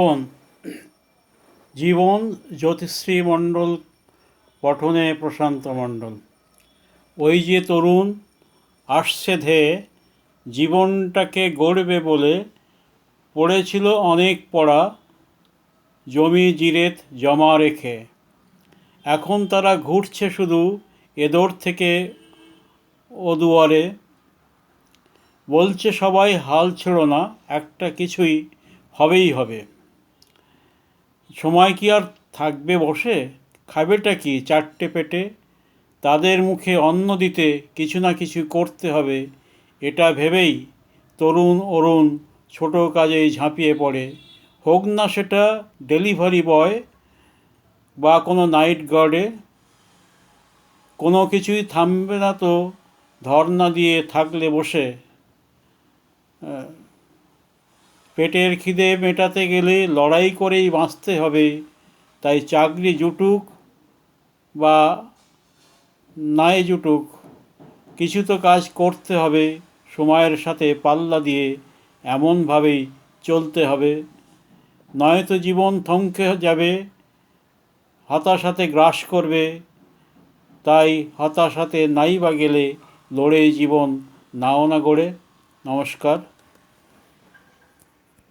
জীবন। জীবন জ্যোতিশ্রী মণ্ডল পঠনে প্রশান্ত মণ্ডল। ওই যে তরুণ আসছে ধেয়ে জীবনটাকে গড়বে বলে পড়েছিল অনেক পড়া, জমি জিরেত জমা রেখে। এখন তারা ঘুরছে শুধু এদোর থেকে ও দুয়ারে। বলছে সবাই হাল ছেড়ো না, একটা কিছুই হবেই হবে। সময় কি আর থাকবে বসে? খাবেটা কি? চারটে পেটে। তাদের মুখে অন্ন দিতে কিছু না কিছু করতে হবে, এটা ভেবেই তরুণ অরুণ ছোট কাজেই ঝাঁপিয়ে পড়ে। হোক না সেটা ডেলিভারি বয় বা কোনো নাইট গার্ডে, কোনো কিছুই থামবে না তো ধর্না দিয়ে থাকলে বসে। পেটের খিদে মেটাতে গেলে লড়াই করেই বাঁচতে হবে। তাই চাকরি জুটুক বা নাই জুটুক, কিছু তো কাজ করতে হবে, সময়ের সাথে পাল্লা দিয়ে এমনভাবেই চলতে হবে। নয়তো জীবন থমকে যাবে, হতাশাতে গ্রাস করবে, তাই হতাশাতে নাই বা গেলে লড়ে জীবন নাও না গড়ে। নমস্কার।